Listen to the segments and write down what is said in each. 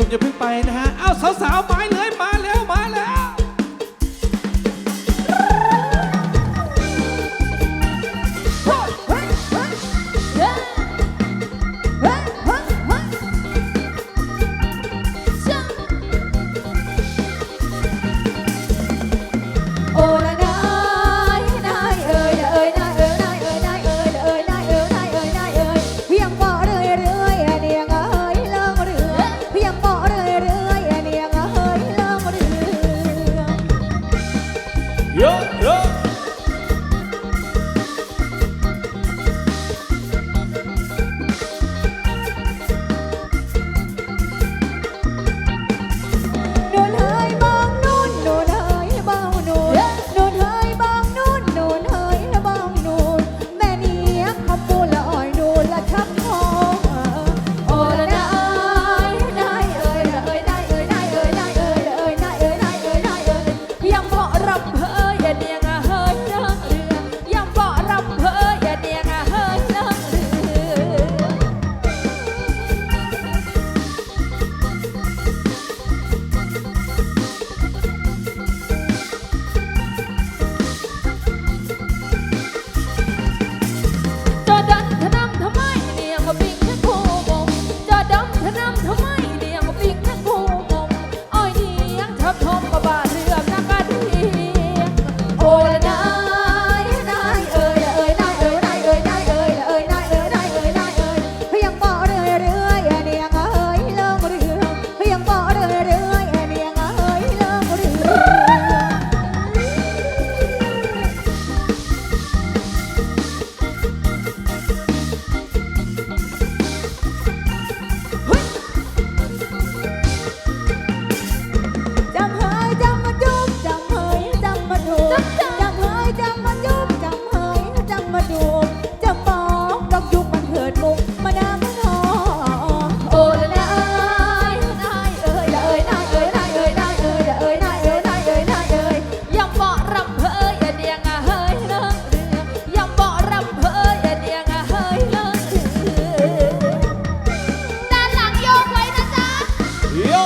ลุ่อย่าเพิ่งไปนะฮะ เอาสาวๆไมายเล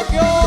갈게요.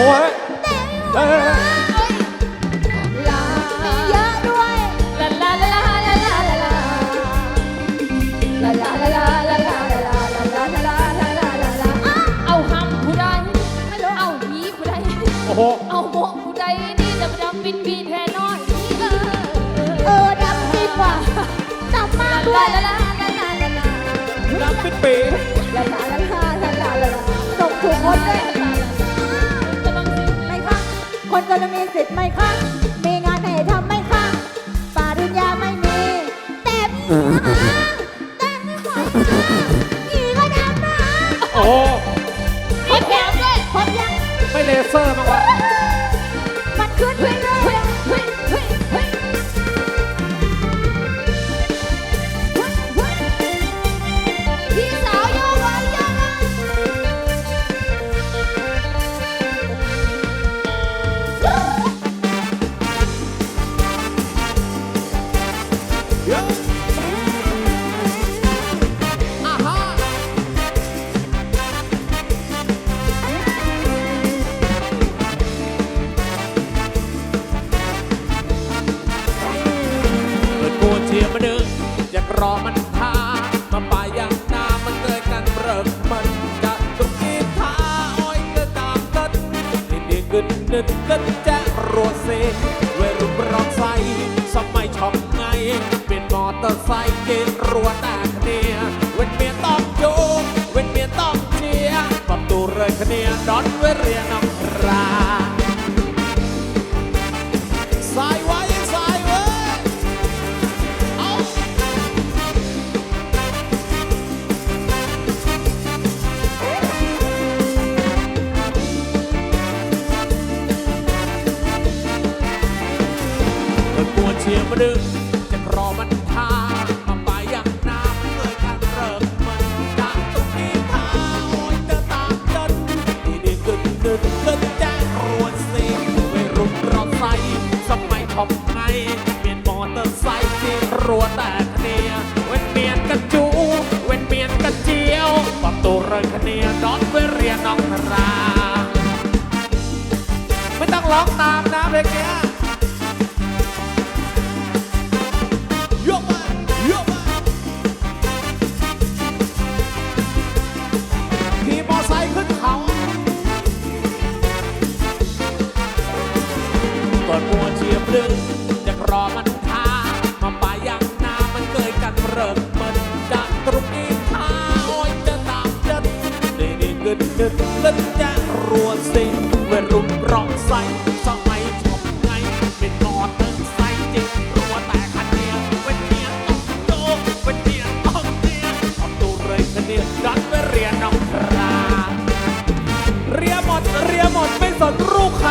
ค้งฮะเฮ้ยเยอะด้วย ลาลลาลลาลลาลลาลลาลลาลาอาวเอาหำผู้ไม่รู้เอาหยีผู้ดโอ้เอาโบกผู้ใดนี่ดำดำบินบีแทนน้อยนเออเออดำดีกว่าดำมาด้วยลาลาลาลาลาลาน้ำปิดปีลาลาลาลาลาลาลาส่งถูกคนเลย คนจนมีสิทธิ์ไหมคะ มีงานให้ทำไหมคะปาริญญาไม่มี แต่มีนาแต่ไม่ขอค่ผีก็ดำนะโอ้ครบยังครยังไม่เลเซอร์มากกว่ามันขึ้นไปเลย รอมันทามาป่ายังนามันเกิดกันเริกมันจะตุกกีทาอ้อยก็ตามตัดนี่นี่กึนนึกกึนจะรัวเซเวรุมรองใสสมัยช่องไงเป็นมอเตอร์ไซค์เกรัวแต เชียร์มาดึงจะกรอมันทา ปรวเชียบรึงจะรอมันทามาป่ายังนามันเคยกันเริกมันดักตรงนี้ทาโอ้ยจะตามจัดนี่นี่กึดกึดเล่นจะรัวสิเวรุ่นร้องใส่สมัยชอบไงเป็นนอดเติงใส่จิตรัวแต่คันเดียวเวเดียต้องโยกเวเดียต้องเดียขอบตูเลยคันเดียวดันไปเรียนน้องคราเรียหมดเรียหมดไม่สนรูปใคร